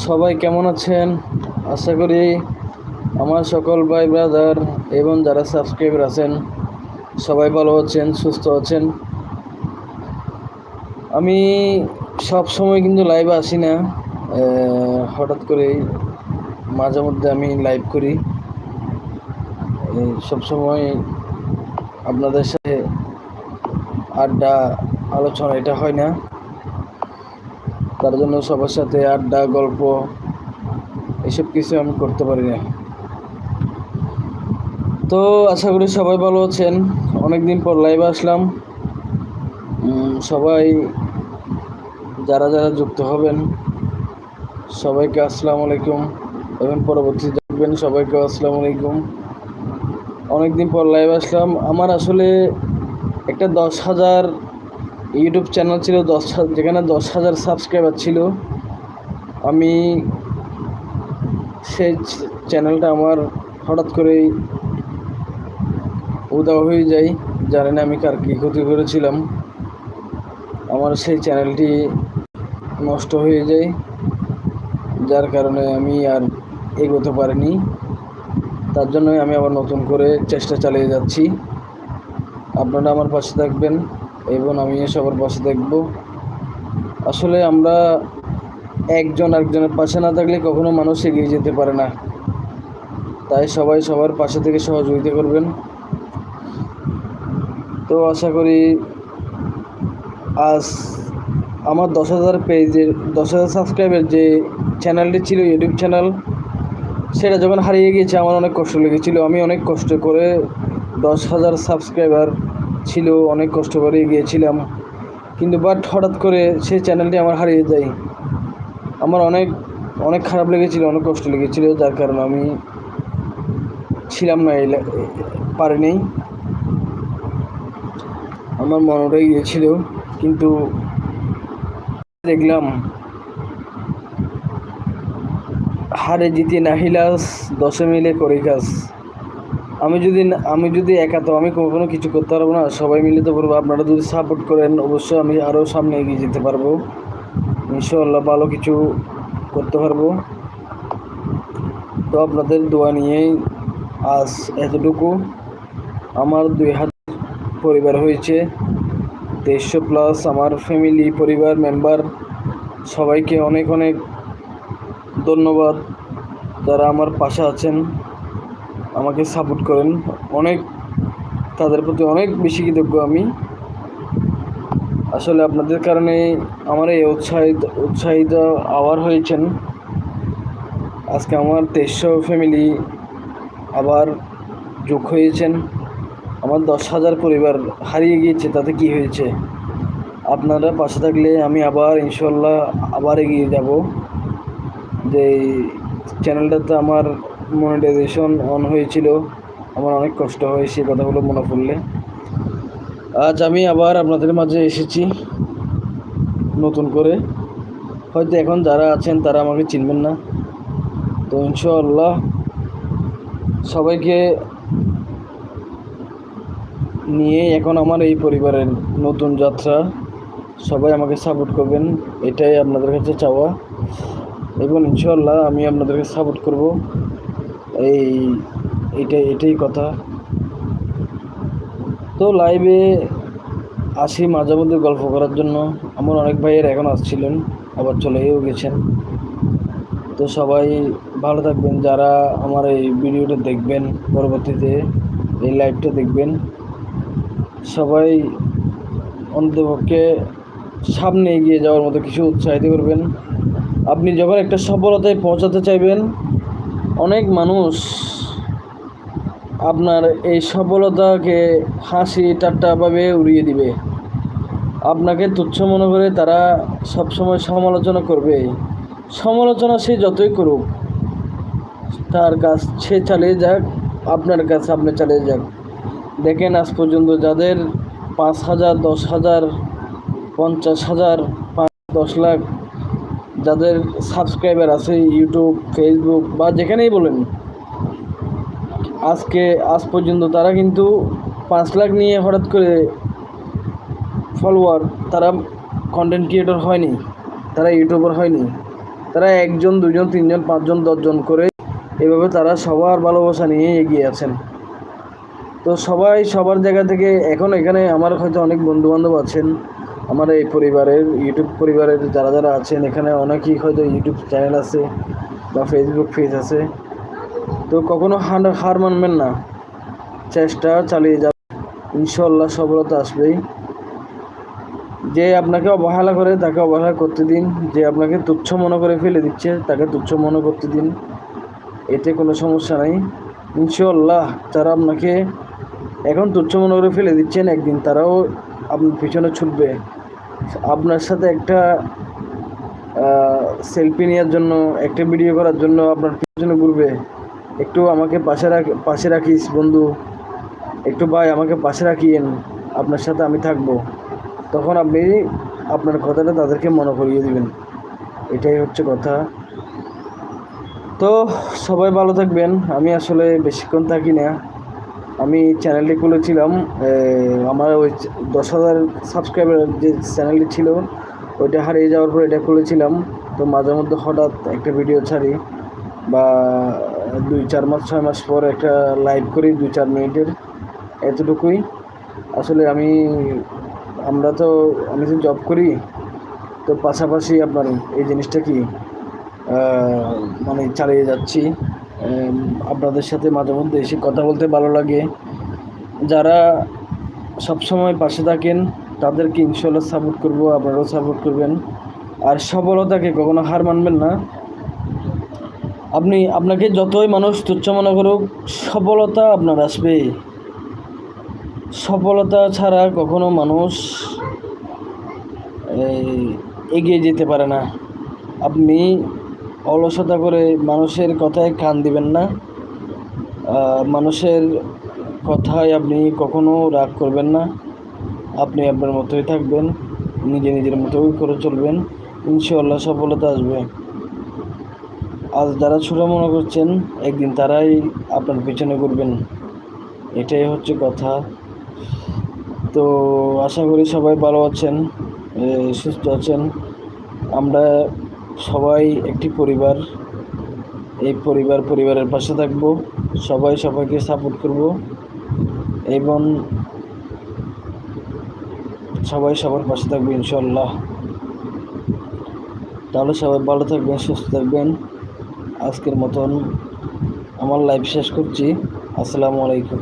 সবাই কেমন আছেন? আশা করি আমার সকল ভাই ব্রাদার এবং যারা সাবস্ক্রাইবার আছেন, সবাই ভালো আছেন, সুস্থ আছেন। আমি সব সময় কিন্তু লাইভে আসি না। হঠাৎ করে মাঝে মধ্যে আমি লাইভ করি। সব সময় আপনাদের সাথে আড্ডা, আলোচনা এটা হয় না। তার জন্য সবার সাথে আড্ডা, গল্প, এসব কিছু আমি করতে পারি না। তো আশা করি সবাই ভালো আছেন। অনেকদিন পর লাইভে আসলাম। সবাই যারা যারা যুক্ত হবেন, সবাইকে আসসালামু আলাইকুম। এবং পরবর্তী দেখবেন সবাইকে আসসালামু আলাইকুম। অনেকদিন পর লাইভ আসলাম। আমার আসলে একটা দশ হাজার ইউটিউব চ্যানেল ছিল দশ যেখানে দশ হাজার সাবস্ক্রাইবার ছিল। আমি সেই চ্যানেলটা আমার হঠাৎ করেই উদাও হয়ে যায়। জানি না আমি কার কী ক্ষতি করেছিলাম। আমার সেই চ্যানেলটি নষ্ট হয়ে যায়। যার কারণে আমি আর এগোতে পারিনি। তার জন্যই আমি আবার নতুন করে চেষ্টা চালিয়ে যাচ্ছি। আপনারা আমার পাশে থাকবেন। এবং আমি সবার পাশে থাকব আসলে আমরা একজন একজনের পাশে না থাকলে কখনো মানুষ এগিয়ে যেতে পারে না। তাই সবাই সবার পাশে থেকে সহযোগিতা করবেন। তো আশা করি আজ আমার দশ হাজার পেজের, দশ হাজার সাবস্ক্রাইবের যে চ্যানেলটি ছিল, ইউটিউব চ্যানেল, সেটা যখন হারিয়ে গিয়েছে, আমার অনেক কষ্ট লেগেছিল। আমি অনেক কষ্ট করে দশ হাজার সাবস্ক্রাইবার ছিল, অনেক কষ্ট করে গিয়েছিলাম। কিন্তু বাট হঠাৎ করে সেই চ্যানেলটি আমার হারিয়ে যায়। আমার অনেক অনেক খারাপ লেগেছিল, অনেক কষ্ট লেগেছিল, যার কারণে আমি ছিলাম না এই পারিনি। আমার মন উঠে গিয়েছিল, কিন্তু দেখলাম হারে জিতে নাহিলাস, দশে মিলে করি কাজ। আমি যদি আমি যদি একা তো আমি কখনো কিছু করতে পারব না। সবাই মিলে তো পারব আপনারা যদি সাপোর্ট করেন, অবশ্যই আমি আরও সামনে এগিয়ে যেতে পারব। ইনশাল্লাহ ভালো কিছু করতে পারব। তো আপনাদের দোয়া নিয়েই আজ এতটুকু। আমার দুই হাজার পরিবার হয়েছে, দেড়শো প্লাস আমার ফ্যামিলি পরিবার মেম্বার সবাইকে অনেক অনেক ধন্যবাদ। যারা আমার পাশে আছেন আমাকে সাপোর্ট করেন। অনেক, তাদের প্রতি অনেক বেশি কৃতজ্ঞ আমি। আসলে আপনাদের কারণে আমার এই উৎসাহিত উৎসাহিত আবার হয়েছেন। আজকে আমার তেইশশো ফ্যামিলি আবার যোগ হয়েছেন। আমার দশ হাজার পরিবার হারিয়ে গিয়েছে, তাতে কি হয়েছে? আপনারা পাশে থাকলে আমি আবার ইনশাল্লাহ আবার এগিয়ে যাব। যে চ্যানেলটাতে আমার মনিটাইজেশন অন হয়েছিল। আমার অনেক কষ্ট হয় সেই কথাগুলো মনে পড়লে। আজ আমি আবার আপনাদের মাঝে এসেছি নতুন করে। হয়তো এখন যারা আছেন তারা আমাকে চিনবেন না। তো ইনশাআল্লাহ সবাইকে নিয়ে এখন আমার এই পরিবারের নতুন যাত্রা, সবাই আমাকে সাপোর্ট করবেন, এটাই আপনাদের কাছে চাওয়া। এবং ইনশাল্লাহ আমি আপনাদেরকে সাপোর্ট করব। এই, এটাই এটাই কথা। তো লাইভে আসি মাঝে মধ্যে গল্প করার জন্য। আমার অনেক ভাইয়ের এখন আসছিলেন, আবার চলেও গেছেন। তো সবাই ভালো থাকবেন। যারা আমার এই ভিডিওটা দেখবেন, পরবর্তীতে এই লাইভটা দেখবেন, সবাই অন্তপক্ষে সামনে এগিয়ে যাওয়ার মতো কিছু উৎসাহিত করবেন। আপনি যখন একটা সফলতায় পৌঁছাতে চাইবেন অনেক মানুষ আপনার এই সফলতাকে হাসি ঠাট্টাভাবে উড়িয়ে দিবে। আপনাকে তুচ্ছ মনে করে তারা সবসময় সমালোচনা করবে। সমালোচনা সে যতই করুক, তার কাজ সে চালিয়ে যাক, আপনার কাছে আপনি চালিয়ে যাক। দেখেন, আজ পর্যন্ত যাদের পাঁচ হাজার, দশ হাজার, পঞ্চাশ হাজার, পাঁচ, দশ লাখ যাদের সাবস্ক্রাইবার আছে, ইউটিউব, ফেসবুক বা যেখানেই বলেন, আজকে, আজ পর্যন্ত তারা কিন্তু পাঁচ লাখ নিয়ে হঠাৎ করে ফলোয়ার তারা কন্টেন্ট ক্রিয়েটর হয়নি, তারা ইউটিউবার হয়নি, তারা একজন দুজন তিনজন, পাঁচজন, দশজন করে এভাবে তারা সবার ভালোবাসা নিয়ে এগিয়ে আছেন। তো সবাই সবার জায়গা থেকে, এখন এখানে আমার হয়তো অনেক বন্ধু বান্ধব আছেন আমার এই পরিবারের ইউটিউব পরিবারের যারা যারা আছেন, এখানে অনেকেই হয়তো ইউটিউব চ্যানেল আছে বা ফেসবুক পেজ আছে। তো কখনো হার হার মানবেন না। চেষ্টা চালিয়ে যাবেন ইনশাল্লাহ সফলতা আসবেই। যে আপনাকে অবহেলা করে, তাকে অবহেলা করতে দিন। যে আপনাকে তুচ্ছ মনে করে ফেলে দিচ্ছে, তাকে তুচ্ছ মনে করতে দিন। এতে কোনো সমস্যা নাই। ইনশাল্লাহ যারা আপনাকে এখন তুচ্ছ মনে করে ফেলে দিচ্ছেন, একদিন তারাও আপনার পিছনে ছুটবে। আপনার সাথে একটা সেলফি নেওয়ার জন্য, একটা ভিডিও করার জন্য আপনার পিছনে ঘুরবে। একটু আমাকে পাশে রাখ, পাশে রাখিস বন্ধু। একটু ভাই, আমাকে পাশে রাখিয়েন। আপনার সাথে আমি থাকব। তখন আপনি আপনার কথাটা তাদেরকে মনে করিয়ে দিবেন। এটাই হচ্ছে কথা। তো সবাই ভালো থাকবেন। আমি আসলে বেশিক্ষণ থাকি না। আমি চ্যানেলটি খুলেছিলাম আমার ওই দশ হাজার সাবস্ক্রাইবার যে চ্যানেলটি ছিল, ওইটা হারিয়ে যাওয়ার পর এটা খুলেছিলাম। তো মাঝে মধ্যে হঠাৎ একটা ভিডিও ছাড়ি বা দুই চার মাস, ছয় মাস পর একটা লাইভ করি দুই চার মিনিটের, এতটুকুই। আসলে আমি, আমরা তো, আমি তো জব করি, তো পাশাপাশি আপনার এই জিনিসটা কি মানে চালিয়ে যাচ্ছি। আপনাদের সাথে মাঝে মধ্যে এসে কথা বলতে ভালো লাগে। যারা সবসময় পাশে থাকেন, তাদেরকে ইনশাল্লাহ সাপোর্ট করব, আপনারাও সাপোর্ট করবেন। আর সফলতাকে কখনো হার মানবেন না। আপনি, আপনাকে যতই মানুষ তুচ্ছ মনে করুক, সফলতা আপনার আসবে। সফলতা ছাড়া কখনো মানুষ এগিয়ে যেতে পারে না। আপনি অলসতা করে মানুষের কথায় কান দিবেন না। মানুষের কথায় আপনি কখনো রাগ করবেন না। আপনি আপনার মতোই থাকবেন, নিজে নিজের মতোই করে চলবেন। ইনশাল্লাহ সফলতা আসবে। আজ যারা ছোটো মনে করছেন, একদিন তারাই আপনার পিছনে ঘুরবেন। এটাই হচ্ছে কথা। তো আশা করি সবাই ভালো আছেন সুস্থ আছেন। আমরা সবাই একটি পরিবার। এই পরিবার পরিবারের পাশে থাকব। সবাই সবাইকে সাপোর্ট করব। এবং সবাই সবার পাশে থাকবে ইনশাল্লাহ তাহলে সবাই ভালো থাকবেন, সুস্থ থাকবেন। আজকের মতন আমার লাইফ শেষ করছি। আসসালামু আলাইকুম।